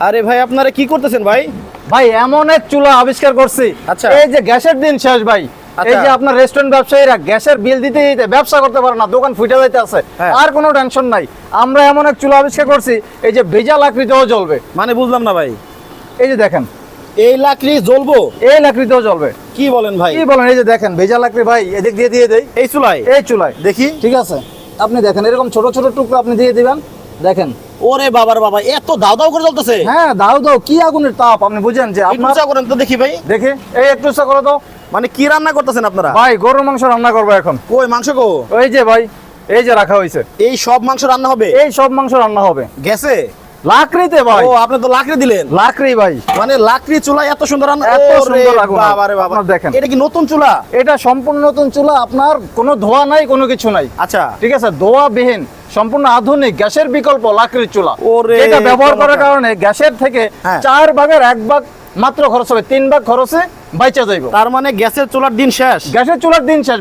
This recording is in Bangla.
আরে ভাই আপনারা কি করতেছেন ভাই? ভাই এমন এক চুলা আবিষ্কার করছি। আচ্ছা। এই যে গ্যাসের দিন শেষ ভাই। আচ্ছা। এই যে আপনার রেস্টুরেন্ট ব্যবসায়ীরা গ্যাসের বিল দিতে দিতে ব্যবসা করতে পারে না দোকান ফুটে যাইতে আছে। হ্যাঁ। আর কোনো টেনশন নাই। আমরা এমন এক চুলা আবিষ্কার করছি এই যে ভেজা লাকড়িতেও জ্বলবে। মানে বুঝলাম না ভাই। এই যে দেখেন। এই লাকড়ি জ্বলবো? এই লাকড়িতেও জ্বলবে। কি বলেন ভাই? কি বলেন? এই যে দেখেন ভেজা লাকড়ি ভাই এদিক দিয়ে দিয়ে দেই। এই চুলাই এই চুলায়। দেখি। ঠিক আছে। আপনি দেখেন এরকম ছোট ছোট টুকরো আপনি দিয়ে দিবেন। দেখেন ওরে বাবার বাবা এত দাও দাও করে চলতেছে। হ্যাঁ দাও দাও কি আগুনের তাপ আপনি বুঝেন যে আপনি আপনার করেন তো দেখি ভাই। দেখে এই একটু চা করে দাও। মানে কি রান্না করতেছেন আপনারা? ভাই গরুর মাংস রান্না করব এখন। কই মাংস কো? ওই যে ভাই এই যে রাখা হয়েছে এই সব মাংস রান্না হবে? এই সব মাংস রান্না হবে। গ্যাসে লাকড়িতে ভাই। ও আপনি তো লাকড়ি দিলেন। লাকড়ি ভাই। মানে লাকড়ি চুলা এত সুন্দর এত সুন্দর আগুন। বাবা। দেখেন। এটা কি নতুন চুলা? এটা সম্পূর্ণ নতুন চুলা আপনার কোনো ধোয়া নাই কোনো কিছু নাই। আচ্ছা। ঠিক আছে ধোয়া বিহীন সম্পূর্ণ আধুনিক গ্যাসের বিকল্প লাকড়ির চুলা। ওরে এটা ব্যবহার করার কারণে গ্যাসের থেকে হ্যাঁ। চার ভাগের এক ভাগ মাত্র খরচ হবে তিন ভাগ খরচে বাইচা যাইব। তার মানে গ্যাসের চুলার দিন শেষ। গ্যাসের চুলার দিন শেষ